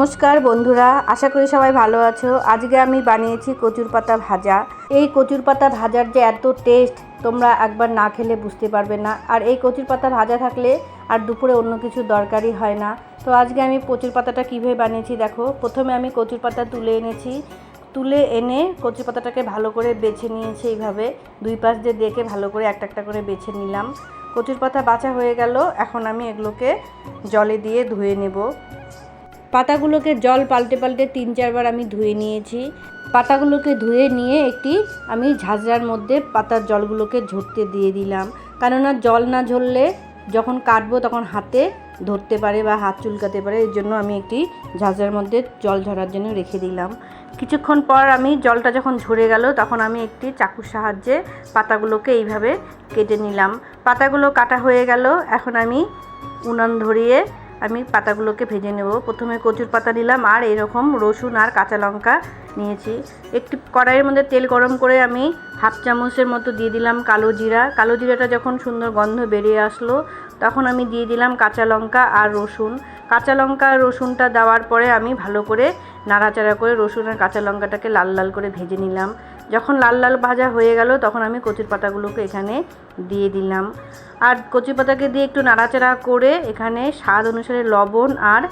নমস্কার বন্ধুরা, আশা করি সবাই ভালো আছো। আজকে আমি বানিয়েছি কচুর পাতা ভাজা। এই কচুর পাতা ভাজার যে এত টেস্ট তোমরা একবার না খেলে বুঝতে পারবে না। আর এই কচুর পাতা ভাজা থাকলে আর দুপুরে অন্য কিছু দরকারই হয় না। তো আজকে আমি কচুর পাতাটা কীভাবে বানিয়েছি দেখো। প্রথমে আমি কচুর পাতা তুলে এনেছি। তুলে এনে কচুর পাতাটাকে ভালো করে বেছে নিয়েছি এইভাবে। দুই পাশ দিয়ে দেখে ভালো করে একটা একটা করে বেছে নিলাম। কচুর পাতা বাছা হয়ে গেল। এখন আমি এগুলোকে জলে দিয়ে ধুয়ে নেব। পাতাগুলোকে জল পাল্টে পাল্টে তিন চারবার আমি ধুয়ে নিয়েছি। পাতাগুলোকে ধুয়ে নিয়ে একটি আমি ঝাঁঝরার মধ্যে পাতার জলগুলোকে ঝরতে দিয়ে দিলাম। কেননা জল না ঝরলে যখন কাটবো তখন হাতে ধরতে পারে বা হাত চুলকাতে পারে, এর জন্য আমি একটি ঝাঁঝরার মধ্যে জল ঝরার জন্য রেখে দিলাম। কিছুক্ষণ পর আমি জলটা যখন ঝরে গেল তখন আমি একটি চাকুর সাহায্যে পাতাগুলোকে এইভাবে কেটে নিলাম। পাতাগুলো কাটা হয়ে গেল, এখন আমি উনান ধরিয়ে আমি পাতাগুলোকে ভেজে নেব। প্রথমে কচুর পাতা নিলাম আর এরকম রসুন আর কাঁচা লঙ্কা নিয়েছি। একটি কড়াইয়ের মধ্যে তেল গরম করে আমি হাফ চামচের মতো দিয়ে দিলাম কালো জিরা। কালো জিরাটা যখন সুন্দর গন্ধ বেরিয়ে আসলো, তখন আমি দিয়ে দিলাম কাঁচা লঙ্কা আর রসুন। কাঁচা লঙ্কা আর রসুনটা দেওয়ার পরে আমি ভালো করে নাড়াচাড়া করে রসুন আর কাঁচা লঙ্কাটাকে লাল লাল করে ভেজে নিলাম। যখন লাল লাল ভাজা হয়ে গেল, তখন আমি কচুর পাতাগুলোকে এখানে দিয়ে দিলাম। আর কচুর পাতাকে দিয়ে একটু নাড়াচাড়া করে এখানে স্বাদ অনুসারে লবণ আর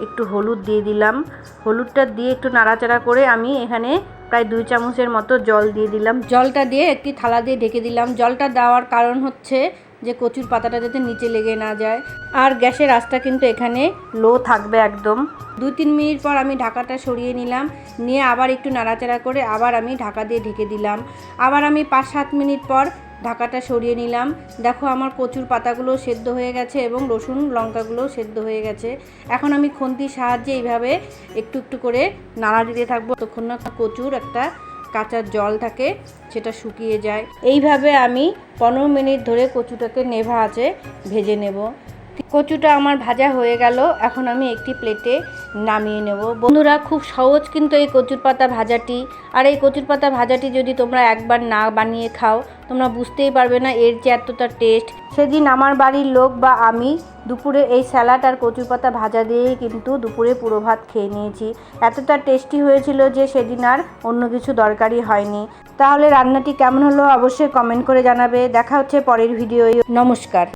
একটু হলুদ দিয়ে দিলাম। হলুদটা দিয়ে একটু নাড়াচাড়া করে আমি এখানে প্রায় দুই চামচের মতো জল দিয়ে দিলাম। জলটা দিয়ে একটি থালা দিয়ে ঢেকে দিলাম। জলটা দেওয়ার কারণ হচ্ছে যে কচুর পাতাটা যাতে নিচে লেগে না যায়। আর গ্যাসের আঁচটা কিন্তু এখানে লো থাকবে একদম। দুই তিন মিনিট পর আমি ঢাকাটা সরিয়ে নিলাম। নিয়ে আবার একটু নাড়াচাড়া করে আবার আমি ঢাকা দিয়ে ঢেকে দিলাম। আবার আমি পাঁচ সাত মিনিট পর ঢাকাটা সরিয়ে নিলাম। দেখো আমার কচুর পাতাগুলো সেদ্ধ হয়ে গেছে এবং রসুন, লঙ্কাগুলো সেদ্ধ হয়ে গেছে। এখন আমি খুন্তির সাহায্যে এইভাবে একটু একটু করে নাড়া দিতে থাকব। ততক্ষণ না কচুর একটা কাঁচা জল থাকে, সেটা শুকিয়ে যায়। এইভাবে আমি পনেরো মিনিট ধরে কচুটাকে নেভা আছে ভেজে নেব। কচুটা আমার ভাজা হয়ে গেল, এখন আমি একটি প্লেটে নামিয়ে নেব। বন্ধুরা, খুব সহজ কিন্তু এই কচুর পাতা ভাজাটি। আর এই কচুর পাতা ভাজাটি যদি তোমরা একবার না বানিয়ে খাও, তোমরা বুঝতেই পারবে না এর যে এতটা টেস্ট সেদিন আমার বাড়ির লোক বা আমি দুপুরে এই স্যালাড আর কচুর পাতা ভাজা দিয়েই কিন্তু দুপুরে পুরো ভাত খেয়ে নিয়েছি। এতটা টেস্টি হয়েছিল যে সেদিন আর অন্য কিছু দরকারই হয়নি। তাহলে রান্নাটি কেমন হলো অবশ্যই কমেন্ট করে জানাবে। দেখা হচ্ছে পরের ভিডিও নমস্কার।